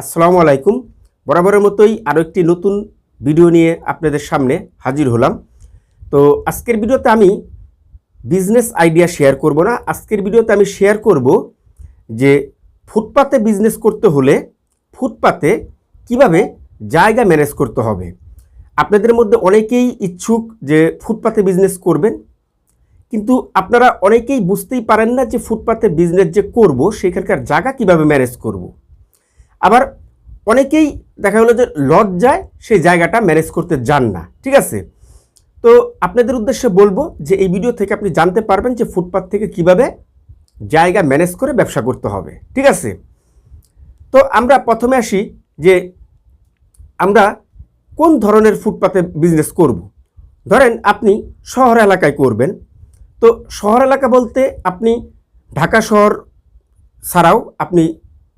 আসসালামু আলাইকুম। বরাবরের মতোই আরও একটি নতুন ভিডিও নিয়ে আপনাদের সামনে হাজির হলাম। তো আজকের ভিডিওতে আমি বিজনেস আইডিয়া শেয়ার করব না। আজকের ভিডিওতে আমি শেয়ার করব যে ফুটপাতে বিজনেস করতে হলে ফুটপাতে কীভাবে জায়গা ম্যানেজ করতে হবে। আপনাদের মধ্যে অনেকেই ইচ্ছুক যে ফুটপাতে বিজনেস করবেন, কিন্তু আপনারা অনেকেই বুঝতেই পারেন না যে ফুটপাতে বিজনেস যে করব, সেখানকার জায়গা কীভাবে ম্যানেজ করব। আবার অনেকেই দেখা গেলো যে লজ্জায় সেই জায়গাটা ম্যানেজ করতে যান না, ঠিক আছে তো আপনাদের উদ্দেশ্যে বলব যে এই ভিডিও থেকে আপনি জানতে পারবেন যে ফুটপাথ থেকে কীভাবে জায়গা ম্যানেজ করে ব্যবসা করতে হবে, ঠিক আছে তো আমরা প্রথমে আসি যে আমরা কোন ধরনের ফুটপাতে বিজনেস করব। ধরেন আপনি শহর এলাকায় করবেন, তো শহর এলাকা বলতে আপনি ঢাকা শহর ছাড়াও আপনি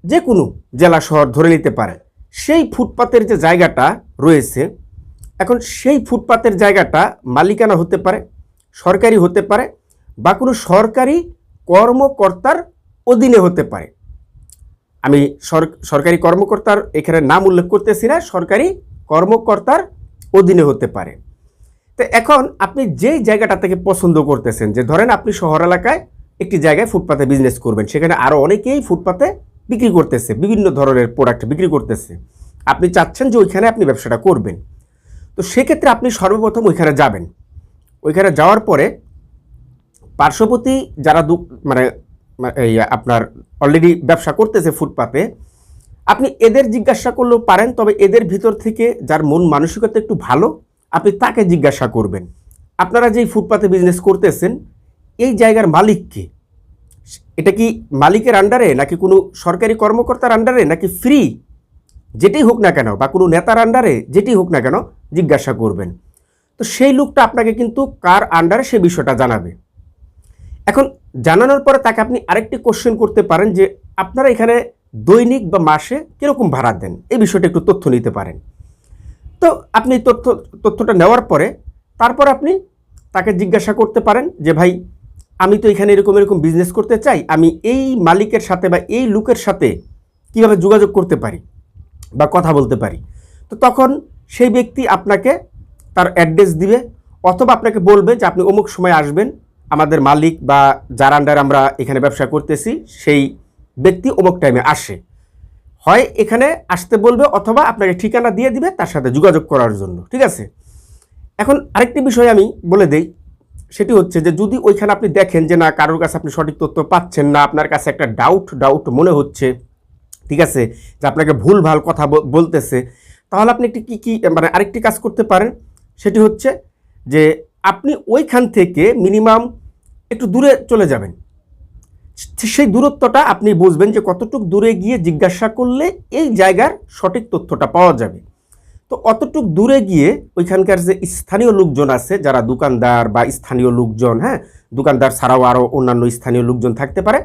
যে কোনো জেলা শহর ধরে নিতে পারে। সেই ফুটপাতের যে জায়গাটা রয়েছে, এখন সেই ফুটপাতের জায়গাটা মালিকানা হতে পারে, সরকারি হতে পারে, বা কোনো সরকারি কর্মকর্তার অধীনে হতে পারে। আমি সর- সরকারি কর্মকর্তার এখানে নাম উল্লেখ করতেছি না, সরকারি কর্মকর্তার অধীনে হতে পারে। তো এখন আপনি যেই জায়গাটা থেকে পছন্দ করতেছেন, যে ধরেন আপনি শহর এলাকায় একটি জায়গায় ফুটপাতে বিজনেস করবেন, সেখানে আরও অনেকেই ফুটপাতে বিক্রি করতেছে, বিভিন্ন ধরনের প্রোডাক্ট বিক্রি করতেছে। আপনি চাচ্ছেন যে ওইখানে আপনি ব্যবসাটা করবেন। তো সেক্ষেত্রে আপনি সর্বপ্রথম ওইখানে যাবেন। ওইখানে যাওয়ার পরে পার্শ্ববর্তী যারা দু মানে এই আপনার অলরেডি ব্যবসা করতেছে ফুটপাতে, আপনি এদের জিজ্ঞাসা করলেও পারেন, তবে এদের ভিতর থেকে যার মন মানসিকতা একটু ভালো, আপনি তাকে জিজ্ঞাসা করবেন। আপনারা যেই ফুটপাতে বিজনেস করতেছেন, এই জায়গার মালিক কে এটা কি মালিকের আন্ডারে নাকি কোনো সরকারি কর্মকর্তার আন্ডারে নাকি ফ্রি যেটাই হোক না কেন বা কোনো নেতার আন্ডারে যেটাই হোক না কেন জিজ্ঞাসা করবেন। তো সেই লোকটা আপনাকে কিন্তু কার আন্ডারে সে বিষয়টা জানাবে। এখন জানানোর পরে তাকে আপনি আরেকটি কোশ্চেন করতে পারেন যে আপনারা এখানে দৈনিক বা মাসে কীরকম ভাড়া দেন? এই বিষয়টা একটু তথ্য নিতে পারেন। তো আপনি তথ্য, তথ্যটা নেওয়ার পরে তারপর আপনি তাকে জিজ্ঞাসা করতে পারেন যে ভাই আমি তো এখানে এরকম এরকম বিজনেস করতে চাই, আমি এই মালিকের সাথে বা এই লোকের সাথে কীভাবে যোগাযোগ করতে পারি বা কথা বলতে পারি? তো তখন সেই ব্যক্তি আপনাকে তার অ্যাড্রেস দিবে, অথবা আপনাকে বলবে যে আপনি অমুক সময় আসবেন, আমাদের মালিক বা যার আন্ডার আমরা এখানে ব্যবসা করতেছি, সেই ব্যক্তি অমুক টাইমে আসে। হয় এখানে আসতে বলবে অথবা আপনাকে ঠিকানা দিয়ে দিবে তার সাথে যোগাযোগ করার জন্য, ঠিক আছে? এখন আরেকটি বিষয় আমি বলে দেই সেটি হচ্ছে যে যদি ওইখানে আপনি দেখেন যে না, কারোর কাছে আপনি সঠিক তথ্য পাচ্ছেন না, আপনার কাছে একটা ডাউট ডাউট মনে হচ্ছে, ঠিক আছে, যে আপনাকে ভুল ভালো কথা বল- বলতেছে, তাহলে আপনি একটি কী কী মানে আরেকটি কাজ করতে পারেন। সেটি হচ্ছে যে আপনি ওইখান থেকে মিনিমাম একটু দূরে চলে যাবেন। সেই দূরত্বটা আপনি বুঝবেন যে কতটুকু দূরে গিয়ে জিজ্ঞাসা করলে এই জায়গার সঠিক তথ্যটা পাওয়া যাবে। তো অতটুক দূরে গিয়ে ওইখানকার যে স্থানীয় লোকজন আছে, যারা দোকানদার বা স্থানীয় লোকজন হ্যাঁ দোকানদার ছাড়াও আরও অন্যান্য স্থানীয় লোকজন থাকতে পারে,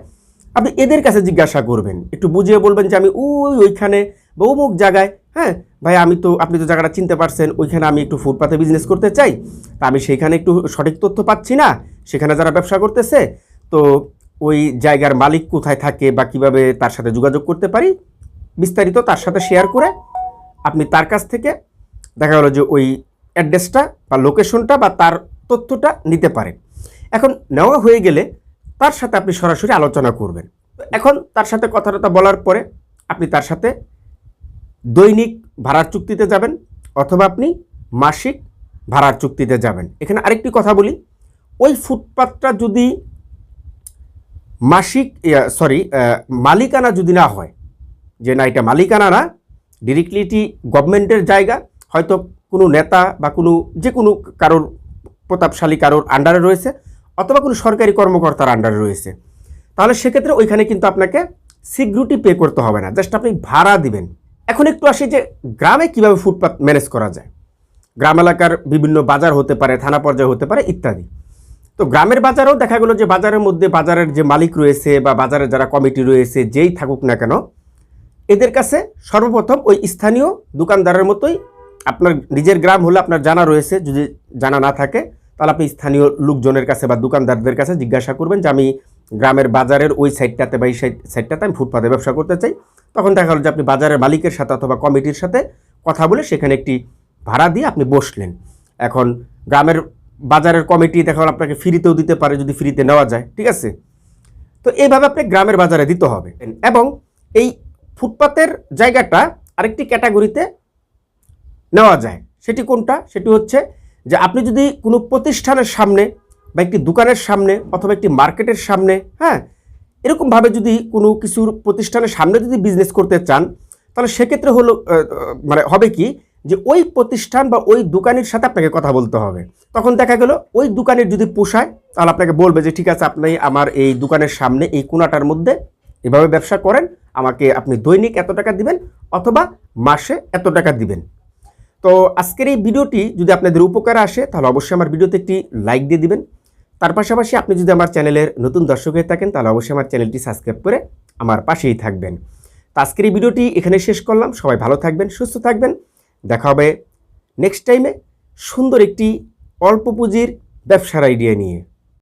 আপনি এদের কাছে জিজ্ঞাসা করবেন। একটু বুঝিয়ে বলবেন যে আমি ওই ওইখানে বা অমুক জায়গায় হ্যাঁ ভাই আমি তো, আপনি তো জায়গাটা চিনতে পারছেন, ওইখানে আমি একটু ফুটপাতে বিজনেস করতে চাই, তা আমি সেইখানে একটু সঠিক তথ্য পাচ্ছি না, সেখানে যারা ব্যবসা করতেছে, তো ওই জায়গার মালিক কোথায় থাকে বা কীভাবে তার সাথে যোগাযোগ করতে পারি, বিস্তারিত তার সাথে শেয়ার করে আপনি তার কাছ থেকে দেখা গেলো যে ওই অ্যাড্রেসটা বা লোকেশনটা বা তার তথ্যটা নিতে পারেন। এখন নেওয়া হয়ে গেলে তার সাথে আপনি সরাসরি আলোচনা করবেন। এখন তার সাথে কথাটা বলার পরে আপনি তার সাথে দৈনিক ভাড়ার চুক্তিতে যাবেন অথবা আপনি মাসিক ভাড়ার চুক্তিতে যাবেন। এখানে আরেকটি কথা বলি, ওই ফুটপাতটা যদি মাসিক সরি মালিকানা যদি না হয়, যে না, এটা মালিকানা না ডিরেক্টলি এটি গভর্নমেন্টের জায়গা, হয়তো কোনো নেতা বা কোনো যে কোনো কারোর, প্রতাপশালী কারোর আন্ডারে রয়েছে, অথবা কোনো সরকারি কর্মকর্তার আন্ডারে রয়েছে। তাহলে সেক্ষেত্রে ওইখানে কিন্তু আপনাকে সিকিউরিটি পে করতে হবে না। জাস্ট আপনি ভাড়া দিবেন। এখন একটু আসি যে গ্রামে কীভাবে ফুটপাথ ম্যানেজ করা যায়। গ্রাম এলাকার বিভিন্ন বাজার হতে পারে, থানা পর্যায়ে হতে পারে ইত্যাদি। তো গ্রামের বাজারেও দেখা গেলো যে বাজারের মধ্যে বাজারের যে মালিক রয়েছে বা বাজারের যারা কমিটি রয়েছে, যেই থাকুক না কেন এদের কাছে সর্বপ্রথম ওই স্থানীয় দোকানদারের মতোই আপনার নিজের গ্রাম হলে আপনার জানা রয়েছে, যদি জানা না থাকে, তাহলে আপনি স্থানীয় লোকজনের কাছে বা দোকানদারদের কাছে জিজ্ঞাসা করবেন যে আমি গ্রামের বাজারের ওই সাইডটাতে বা এই সাইড সাইডটাতে আমি ফুটপাতে ব্যবসা করতে চাই। তখন দেখা যে আপনি বাজারের মালিকের সাথে অথবা কমিটির সাথে কথা বলে সেখানে একটি ভাড়া দিয়ে আপনি বসলেন। এখন গ্রামের বাজারের কমিটি দেখা আপনাকে ফ্রিতেও দিতে পারে, যদি ফ্রিতে নেওয়া যায়, ঠিক আছে? তো এইভাবে আপনি গ্রামের বাজারে দিতে হবে। এবং এই ফুটপাতের জায়গাটা আরেকটি ক্যাটাগরিতে নেওয়া যায়। সেটি কোনটা? সেটি হচ্ছে যে আপনি যদি কোনো প্রতিষ্ঠানের সামনে বা একটি দোকানের সামনে অথবা একটি মার্কেটের সামনে হ্যাঁ এরকমভাবে যদি কোনো কিছুর প্রতিষ্ঠানের সামনে যদি বিজনেস করতে চান, তাহলে সেক্ষেত্রে হলো মানে হবে কি যে ওই প্রতিষ্ঠান বা ওই দোকানের সাথে আপনাকে কথা বলতে হবে। তখন দেখা গেল ওই দোকানের যদি পোষায়, তাহলে আপনাকে বলবে যে, ঠিক আছে, আপনি আমার এই দোকানের সামনে এই কোনাটার মধ্যে এভাবে ব্যবসা করেন। আমাকে আপনি দৈনিক এত টাকা দিবেন অথবা মাসে এত টাকা দিবেন। তো আজকের এই ভিডিওটি যদি আপনাদের উপকার আসে, তাহলে অবশ্যই আমার ভিডিওতে একটি লাইক দিয়ে দিবেন। তার পাশাপাশি আপনি যদি আমার চ্যানেলের নতুন দর্শক হয়ে থাকেন, তাহলে অবশ্যই আমার চ্যানেলটি সাবস্ক্রাইব করে আমার পাশেই থাকবেন। তো আজকের এই ভিডিওটি এখানে শেষ করলাম। সবাই ভালো থাকবেন, সুস্থ থাকবেন। দেখা হবে নেক্সট টাইমে সুন্দর একটি অল্প পুঁজির ব্যবসার আইডিয়া নিয়ে।